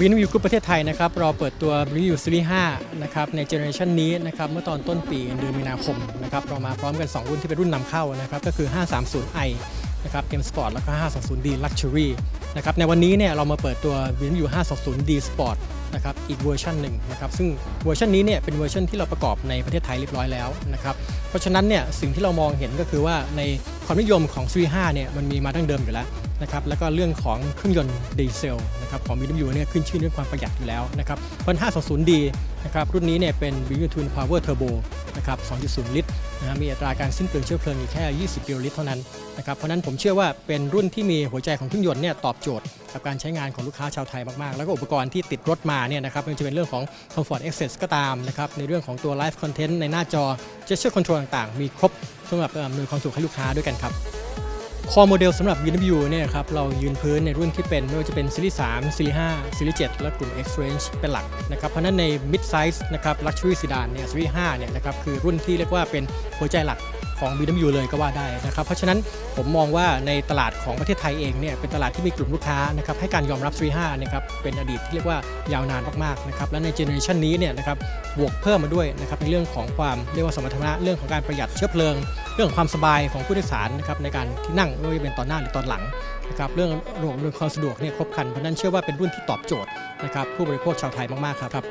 วินวิวกรุ๊ปประเทศไทยนะครับเราเปิดตัววินวิวซีรีส์5นะครับในเจเนอเรชันนี้นะครับเมื่อตอนต้นปีเดือนมีนาคมนะครับเรามาพร้อมกัน 2 รุ่นที่เป็นรุ่นนำเข้านะครับก็คือ 530i นะครับ M Sport แล้วก็ 520D Luxury นะครับในวันนี้เนี่ยเรามาเปิดตัววินวิว 520D Sport นะครับอีกเวอร์ชันหนึ่งนะครับซึ่งเวอร์ชันนี้เนี่ยเป็นเวอร์ชันที่เราประกอบในประเทศไทยเรียบร้อยแล้วนะครับเพราะฉะนั้นเนี่ยสิ่งที่เรามองเห็นก็คือว่าในความนิยมของ Series 5เนี่ยมันมีมาดั้งเดิมอยู่แล้วนะครับแล้วก็เรื่องของเครื่องยนต์ดีเซลนะครับของ BMW เนี่ยขึ้นชื่อเรื่องความประหยัดอยู่แล้วนะครับเพราะ 520D นะครับรุ่นนี้เนี่ยเป็น BMW Twin Power Turbo นะครับ 2.0 ลิตรนะฮะมีอัตราการสิ้นเปลืองเชื้อเพลิงอยู่แค่ 20 กิโลลิตรเท่านั้นนะครับเพราะนั้นผมเชื่อว่าเป็นรุ่นที่มีหัวใจของเครื่องยนต์เนี่ยตอบโจทย์ กับการใช้งานของลูกค้าชาวไทยมาก ๆ แล้วก็อุปกรณ์ที่ติดรถมาเนี่ยนะครับไมันจะเป็นเรื่องของ Comfort Access ก็ตามนะครับในเรื่องของตัว Live Content ในหน้าจอ Gesture Control ต่าง ๆ มีครบสำหรับเอ่ออำนวยความสะดวกให้ลูกค้าด้วยกันครับคอโมเดลสำหรับ BMW เนี่ยครับเรายืนพื้นในรุ่นที่เป็นไม่ว่าจะเป็นซีรีส์3ซีรีส์5ซีรีส์7และกลุ่ม X Range เป็นหลักนะครับเพราะฉะนั้นใน Mid Size นะครับ Luxury Sedan เนี่ยซีรีส์5เนี่ยนะครับคือรุ่นที่เรียกว่าเป็นหัวใจหลัก ของ BMW เลยก็ว่าได้นะครับ เพราะฉะนั้นผมมองว่าในตลาดของประเทศไทยเองเนี่ยเป็นตลาดที่มีกลุ่มลูกค้านะครับให้การยอมรับ 35 นะครับเป็นอดีตที่เรียกว่ายาวนานมากๆนะครับและในเจเนอเรชันนี้เนี่ยนะครับบวกเพิ่มมาด้วยนะครับในเรื่องของความเรียกว่าสมรรถนะเรื่องของการประหยัดเชื้อเพลิง เรื่องของความสบายของผู้โดยสารนะครับในการที่นั่งไม่ว่าจะเป็นตอนหน้าหรือตอนหลังนะครับเรื่องระบบอำนวยความสะดวกเนี่ยครบครันเพราะนั้นเชื่อว่าเป็นรุ่นที่ตอบโจทย์นะครับผู้บริโภคชาวไทยมากๆครับ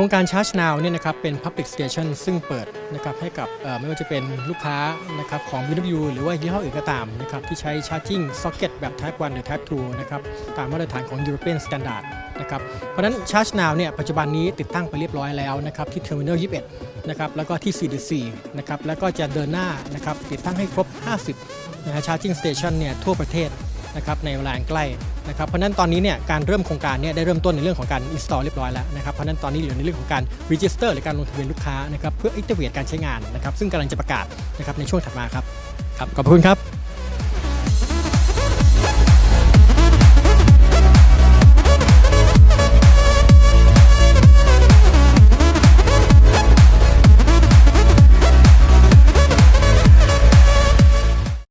ครงการ Charge Now เนี่ยนะครับเป็น Public Station ซึ่งเปิดนะครับให้กับไม่ว่าจะเป็นลูกค้านะครับของ BW หรือว่ายี่ห้ออื่นก็ตามนะครับที่ใช้ Charging Socket แบบ Type 1 หรือ Type 2นะครับตามมาตรฐานของ European Standard นะครับเพราะฉะนั้น Charge Now เนี่ยปัจจุบันนี้ติดตั้งไปเรียบร้อยแล้วนะครับที่ Terminal 21นะครับแล้วก็ที่ 4 4นะครับแล้วก็จะเดินหน้านะครับติดตั้งให้ครบ 50นะฮะ Charging Station เนี่ยทั่วประเทศ นะครับในเวลาอันใกล้นะครับเพราะนั้นตอนนี้เนี่ยการเริ่มโครงการเนี่ยได้เริ่มต้นในเรื่องของการ install เรียบร้อยแล้วนะครับเพราะฉะนั้นตอนนี้เหลือในเรื่องของการ register หรือการลงทะเบียนลูกค้านะครับเพื่อ activate การใช้งานนะครับซึ่งกำลังจะประกาศนะครับในช่วงถัดมาครับครับขอบคุณครับ